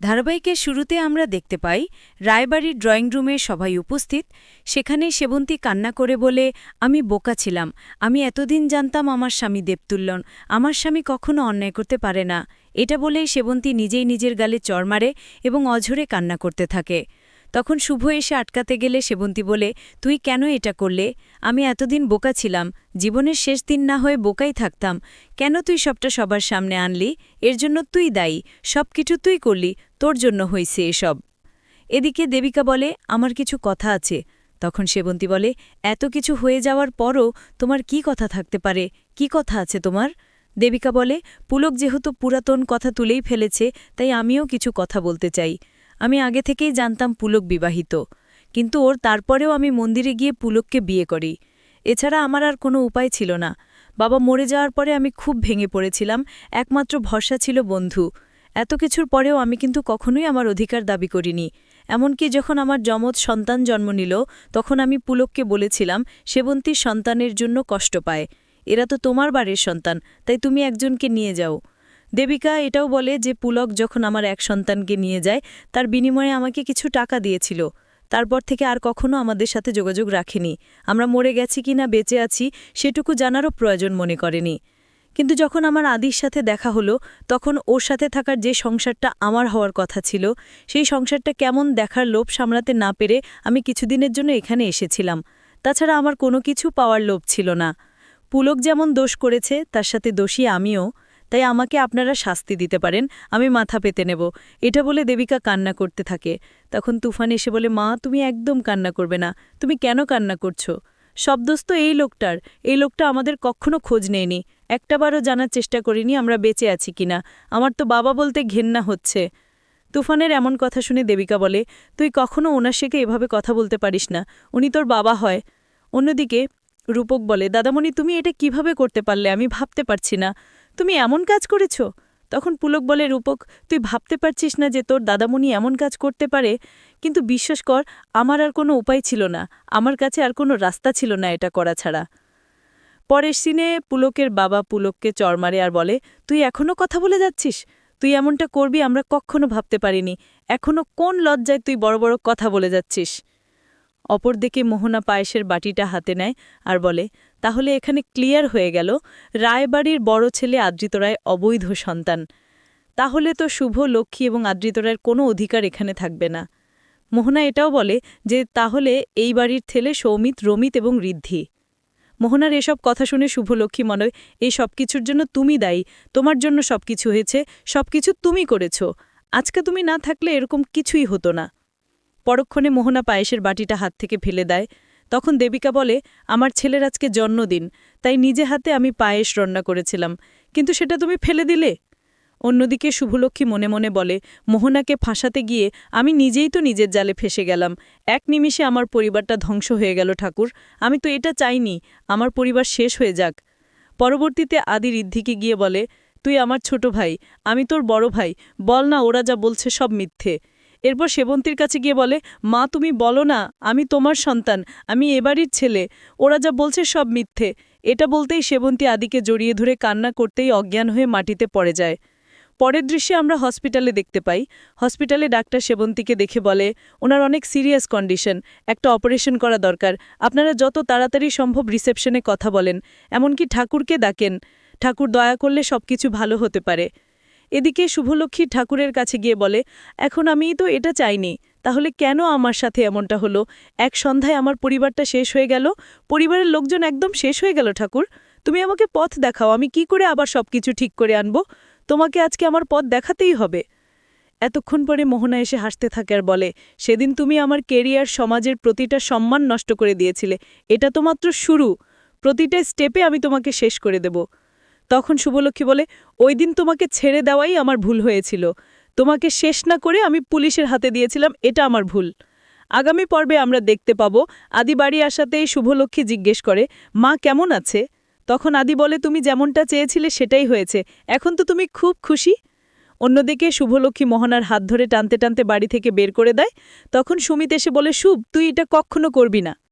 ধারাবাহিকের শুরুতে আমরা দেখতে পাই, রায়বাড়ির ড্রয়িং রুমে সবাই উপস্থিত, সেখানে সেবন্তী কান্না করে বলে, আমি বোকা ছিলাম, আমি এতদিন জানতাম আমার স্বামী দেবতুল্যন, আমার স্বামী কখনো অন্যায় করতে পারে না। এটা বলেই সেবন্তী নিজেই নিজের গালে চড় মারে এবং অঝরে কান্না করতে থাকে। তখন শুভ এসে আটকাতে গেলে সেবন্তী বলে, তুই কেন এটা করলে? আমি এতদিন বোকা ছিলাম। জীবনের শেষ দিন না হয়ে বোকাই থাকতাম। কেন তুই সবটা সবার সামনে আনলি? এর জন্য তুই দায়ী। সব কিছু তুই করলি। তোর জন্য হইছে এসব। এদিকে দেবিকা বলে, আমার কিছু কথা আছে। তখন সেবন্তী বলে, এত কিছু হয়ে যাওয়ার পরও তোমার কি কথা থাকতে পারে? কি কথা আছে তোমার? দেবিকা বলে, পুলক যেহেতু পুরাতন কথা তুলেই ফেলেছে, তাই আমিও কিছু কথা বলতে চাই। আমি আগে থেকেই জানতাম পুলক বিবাহিত, কিন্তু ওর তারপরেও আমি মন্দিরে গিয়ে পুলককে বিয়ে করি। এছাড়া আমার আর কোনো উপায় ছিল না। বাবা মরে যাওয়ার পরে আমি খুব ভেঙে পড়েছিলাম, একমাত্র ভরসা ছিল বন্ধু। এত কিছুর পরেও আমি কিন্তু কখনোই আমার অধিকার দাবি করিনি। এমনকি যখন আমার যমজ সন্তান জন্ম নিল, তখন আমি পুলককে বলেছিলাম সেবন্তীর সন্তানের জন্য কষ্ট পায়। এরা তো তোমার বাড়ির সন্তান, তাই তুমি একজনকে নিয়ে যাও। দেবিকা এটাও বলে যে পুলক যখন আমার এক সন্তানকে নিয়ে যায়, তার বিনিময়ে আমাকে কিছু টাকা দিয়েছিল। তারপর থেকে আর কখনো আমাদের সাথে যোগাযোগ রাখেনি। আমরা মরে গেছি কি না বেঁচে আছি সেটুকু জানারও প্রয়োজন মনে করেনি। কিন্তু যখন আমার আদির সাথে দেখা হলো, তখন ওর সাথে থাকার যে সংসারটা আমার হওয়ার কথা ছিল, সেই সংসারটা কেমন দেখার লোভ সামলাতে না পেরে আমি কিছুদিনের জন্য এখানে এসেছিলাম। তাছাড়া আমার কোনো কিছু পাওয়ার লোভ ছিল না। পুলক যেমন দোষ করেছে, তার সাথে দোষী আমিও। তাই আমাকে আপনারা শাস্তি দিতে পারেন, আমি মাথা পেতে নেব। এটা বলে দেবিকা কান্না করতে থাকে। তখন তুফান এসে বলে, মা, তুমি একদম কান্না করবে না। তুমি কেন কান্না করছ? শব্দস্থ এই লোকটার। এই লোকটা আমাদের কখনো খোঁজ নেয়নি। একটাবারও জানার চেষ্টা করিনি আমরা বেঁচে আছি কিনা। আমার তো বাবা বলতে ঘেন্না হচ্ছে। তুফানের এমন কথা শুনে দেবিকা বলে, তুই কখনো ওনার শেখে এভাবে কথা বলতে পারিস না। উনি তোর বাবা হয়। অন্যদিকে রূপক বলে, দাদামণি, তুমি এটা কীভাবে করতে পারলে? আমি ভাবতে পারছি না। তুমি এমন কাজ করেছ? তখন পুলক বলে, রূপক, তুই ভাবতে পারছিস না যে তোর দাদামণি এমন কাজ করতে পারে? কিন্তু বিশ্বাস কর, আমার আর কোনো উপায় ছিল না। আমার কাছে আর কোনো রাস্তা ছিল না এটা করা ছাড়া। পরের সিনে পুলকের বাবা পুলককে চর মারে আর বলে, তুই এখনও কথা বলে যাচ্ছিস? তুই এমনটা করবি আমরা কখনো ভাবতে পারিনি। এখনও কোন লজ্জায় তুই বড় বড় কথা বলে যাচ্ছিস? অপরদিকে মোহনা পায়েসের বাটিটা হাতে নেয় আর বলে তাহলে এখানে ক্লিয়ার হয়ে গেল, রায়বাড়ির বড় ছেলে আদ্রিত রায় অবৈধ সন্তান। তাহলে তো শুভ, লক্ষ্মী এবং আদ্রিত রায়ের কোনো অধিকার এখানে থাকবে না। মোহনা এটাও বলে যে তাহলে এই বাড়ির ছেলে সৌমিত, রমিত এবং ঋদ্ধি। মোহনার এসব কথা শুনে শুভলক্ষ্মী মনে হয়, এই সব কিছুর জন্য তুমি দায়ী। তোমার জন্য সব কিছু হয়েছে, সব কিছু তুমি করেছ। আজকে তুমি না থাকলে এরকম কিছুই হতো না। পরক্ষণে মোহনা পায়েসের বাটিটা হাত থেকে ফেলে দেয়। তখন দেবিকা বলে, আমার ছেলের আজকে জন্মদিন, তাই নিজে হাতে আমি পায়েস রান্না করেছিলাম, কিন্তু সেটা তুমি ফেলে দিলে? অন্যদিকে শুভলক্ষ্মী মনে মনে বলে, মোহনাকে ফাঁসাতে গিয়ে আমি নিজেই তো নিজের জালে ফেসে গেলাম। এক নিমিষে আমার পরিবারটা ধ্বংস হয়ে গেল ঠাকুর, আমি তো এটা চাইনি, আমার পরিবার শেষ হয়ে যাক। পরবর্তীতে আদি ঋদ্ধিকে গিয়ে বলে, তুই আমার ছোট ভাই, আমি তোর বড় ভাই, বল না ওরা যা বলছে সব মিথ্যে। এরপর সেবন্তীর কাছে গিয়ে বলে, মা, তুমি বলো না, আমি তোমার সন্তান, আমি এবাড়ির ছেলে। ওরা যা বলছে সব মিথ্যে। এটা বলতেই সেবন্তী আদিকে জড়িয়ে ধরে কান্না করতেই অজ্ঞান হয়ে মাটিতে পড়ে যায়। পরের দৃশ্যে আমরা হসপিটালে দেখতে পাই। হসপিটালে ডাক্তার সেবন্তীকে দেখে বলে, ওনার অনেক সিরিয়াস কন্ডিশন, একটা অপারেশন করা দরকার। আপনারা যত তাড়াতাড়ি সম্ভব রিসেপশনে কথা বলেন, এমনকি ঠাকুরকে ডাকেন। ঠাকুর দয়া করলে সবকিছু ভালো হতে পারে। এদিকে শুভলক্ষ্মী ঠাকুরের কাছে গিয়ে বলে, এখন আমি তো এটা চাইনি, তাহলে কেন আমার সাথে এমনটা হলো? এক সন্ধ্যায় আমার পরিবারটা শেষ হয়ে গেল, পরিবারের লোকজন একদম শেষ হয়ে গেল ঠাকুর। তুমি আমাকে পথ দেখাও, আমি কি করে আবার সবকিছু ঠিক করে আনব? তোমাকে আজকে আমার পথ দেখাতেই হবে। এতক্ষণ পরে মোহনা এসে হাসতে থাকে আর বলে, সেদিন তুমি আমার কেরিয়ার, সমাজের প্রতিটা সম্মান নষ্ট করে দিয়েছিলে, এটা তো মাত্র শুরু। প্রতিটা স্টেপে আমি তোমাকে শেষ করে দেব। তখন শুভলক্ষ্মী বলে, ওই দিন তোমাকে ছেড়ে দেওয়াই আমার ভুল হয়েছিল। তোমাকে শেষ না করে আমি পুলিশের হাতে দিয়েছিলাম, এটা আমার ভুল। আগামী পর্বে আমরা দেখতে পাব। আদি বাড়ি আসাতেই শুভলক্ষ্মী জিজ্ঞেস করে, মা কেমন আছে? তখন আদি বলে, তুমি যেমনটা চেয়েছিলে সেটাই হয়েছে। এখন তো তুমি খুব খুশি? অন্যদিকে শুভলক্ষ্মী মোহনার হাত ধরে টানতে টানতে বাড়ি থেকে বের করে দেয়। তখন সুমিত এসে বলে, শুভ, তুই এটা কখনো করবি না।